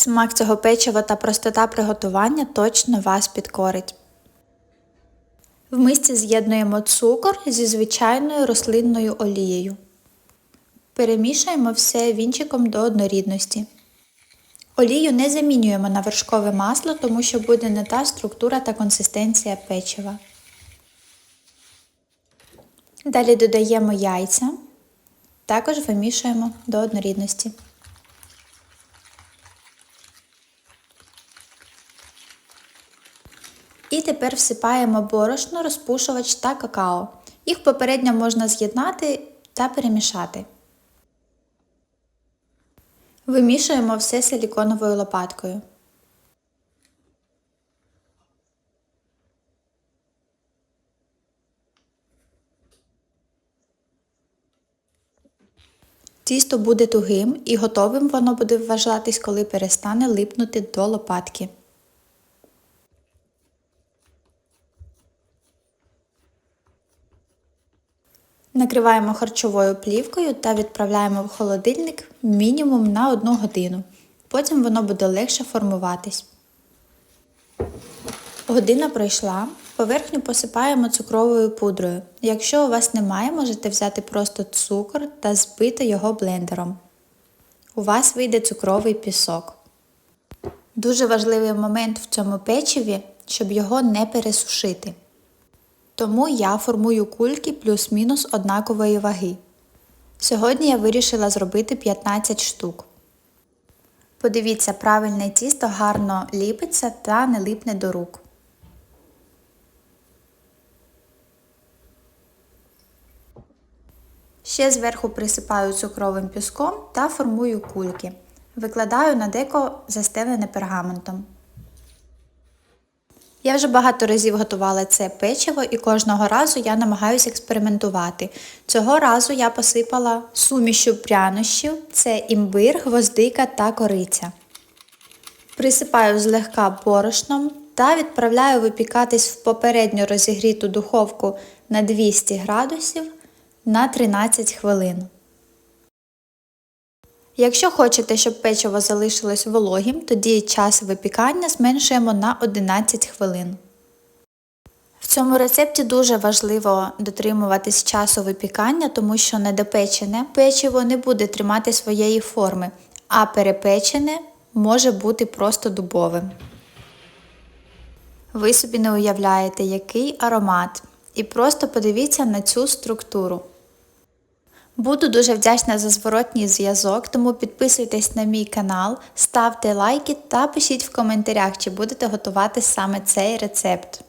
Смак цього печива та простота приготування точно вас підкорить. В мисці з'єднуємо цукор зі звичайною рослинною олією. Перемішуємо все вінчиком до однорідності. Олію не замінюємо на вершкове масло, тому що буде не та структура та консистенція печива. Далі додаємо яйця, також вимішуємо до однорідності. І тепер всипаємо борошно, розпушувач та какао. Їх попередньо можна з'єднати та перемішати. Вимішуємо все силіконовою лопаткою. Тісто буде тугим і готовим воно буде вважатись, коли перестане липнути до лопатки. Накриваємо харчовою плівкою та відправляємо в холодильник мінімум на 1 годину. Потім воно буде легше формуватись. Година пройшла. Поверхню посипаємо цукровою пудрою. Якщо у вас немає, можете взяти просто цукор та збити його блендером. У вас вийде цукровий пісок. Дуже важливий момент в цьому печиві, щоб його не пересушити. Тому я формую кульки плюс-мінус однакової ваги. Сьогодні я вирішила зробити 15 штук. Подивіться, правильне тісто гарно ліпиться та не липне до рук. Ще зверху присипаю цукровим піском та формую кульки. Викладаю на деко застелене пергаментом. Я вже багато разів готувала це печиво і кожного разу я намагаюся експериментувати. Цього разу я посипала сумішю прянощів, це імбир, гвоздика та кориця. Присипаю злегка борошном та відправляю випікатись в попередньо розігріту духовку на 200 градусів на 13 хвилин. Якщо хочете, щоб печиво залишилось вологим, тоді час випікання зменшуємо на 11 хвилин. В цьому рецепті дуже важливо дотримуватись часу випікання, тому що недопечене печиво не буде тримати своєї форми, а перепечене може бути просто дубовим. Ви собі не уявляєте, який аромат. І просто подивіться на цю структуру. Буду дуже вдячна за зворотній зв'язок, тому підписуйтесь на мій канал, ставте лайки та пишіть в коментарях, чи будете готувати саме цей рецепт.